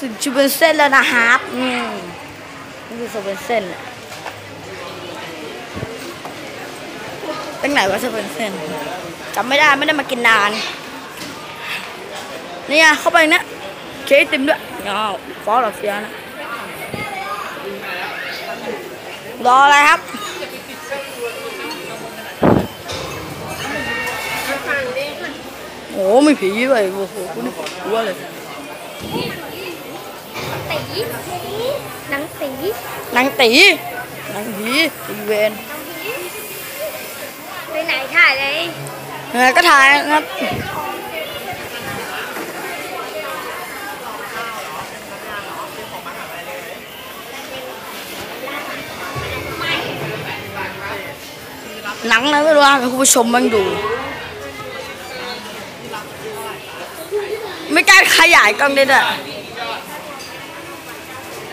สึกจะเป็นเส้นแล้วนะครับนี่นี่คือจะเป็นเส้นอะตั้งไหนว่าจะเป็นเส้นจำไม่ได้ไม่ได้มากินนาน นี่ยเข้าไปนี่ยเค้กติมด้วยอ้าวฟอสหรอเสียนะ รออะไรครับโอ้ไม่ผีเลยโอ้โหคุณกลัวเลย ตีหนังตีนางตีนางผีตีเวนไปไหนถ่ายเลยเออก็ถ่ายนะครับหนังนะไม่รู้ให้คุณผู้ชมมันดู ไม่กล้าขยายกล้องได้ด้วย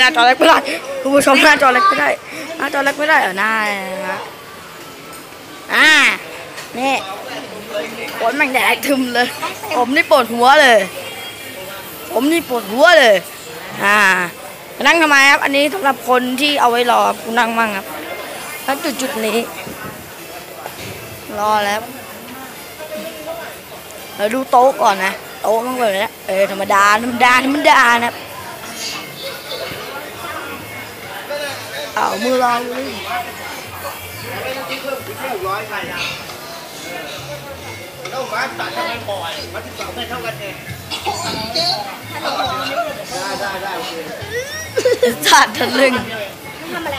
หน้าจอเล็กไม่ได้คุณผู้ชมหน้าจอเล็กไม่ได้หน้าจอเล็กไม่ได้เหรอหน้าฮะอ่านี่ฝนม่งแดดทึมเลย ผมนี่ปวดหัวเลย ผมนี่ปวดหัวเลย อ่านั่งทำไมครับ อันนี้สำหรับคนที่เอาไว้รอคุณนั่งมั่งครับแล้วจุดจุดนี้ รอแล้วเราดูโต๊ะก่อนนะ โต๊ะมันแบบนี้เออธรรมดาธรรมดาธรรมดานะครับ เอามือลองดูดิแล้วมาตัดทำไมปล่อยมาที่สองไม่เท่ากันเองได้ได้ได้โอเคสัตว์ทะลึ่งทำอะไร